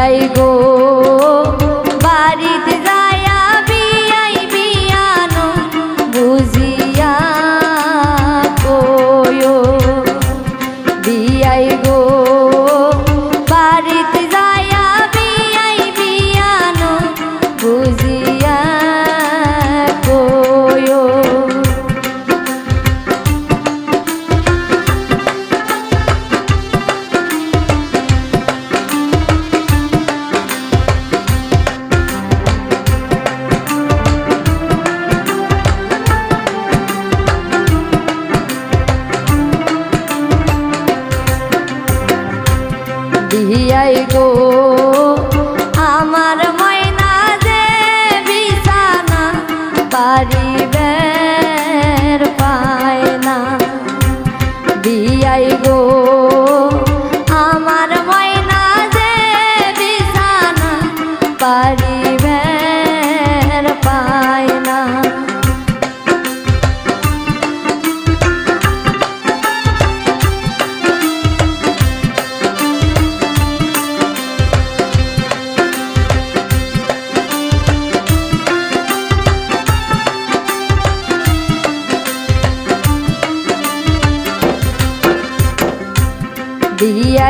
যায় গো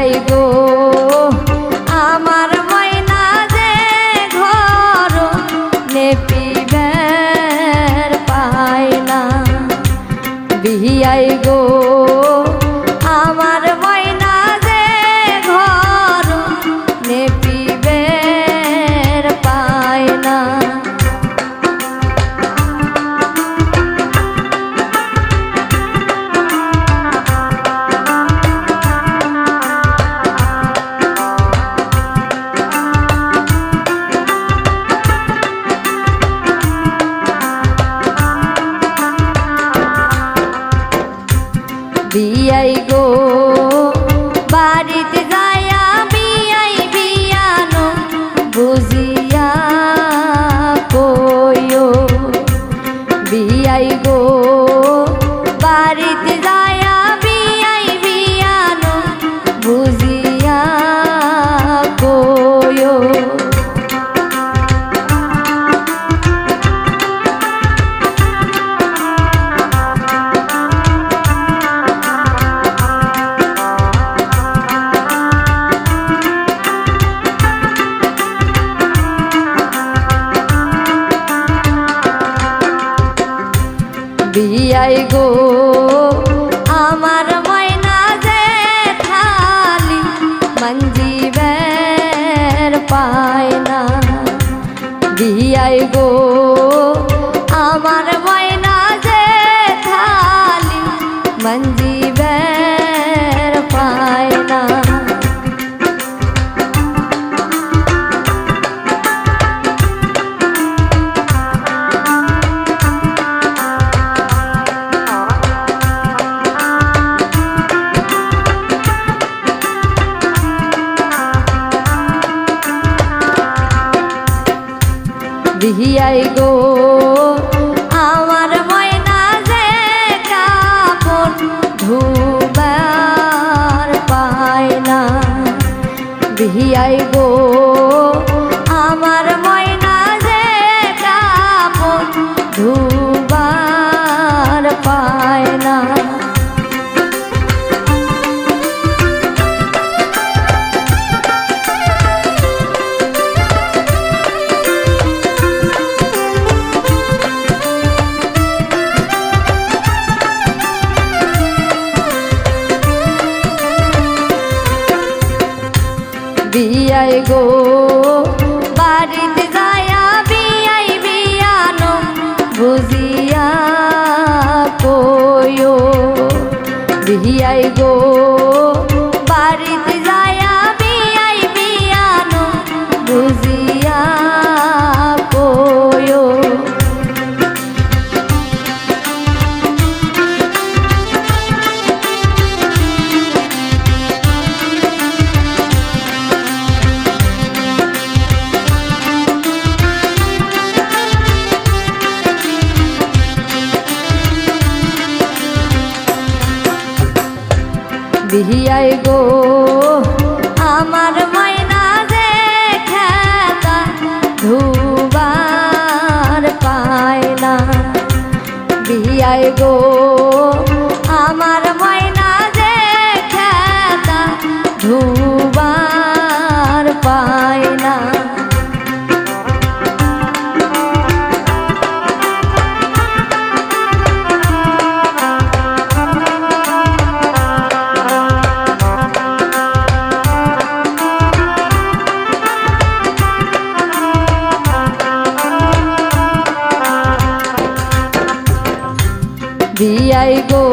যাই গো। আমার ময়না যে ঘর নেপি বের পায় না বিহিয়াই গো। মঞ্জি বের পায় না বিহিয়াই গো ছুবার পায় না। বিয়ায় গো বিহিয়ায় গো। বিয়াই গো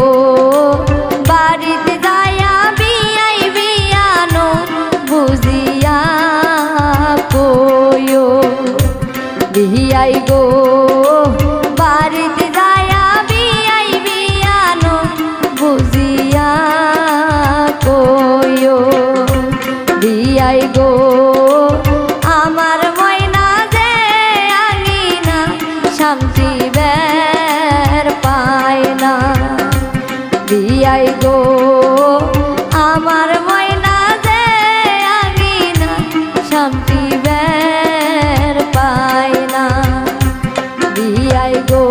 বিয়াই গো আমার ময়না যে আঙিনা শান্তি বের পায় না। দিয়াই গো।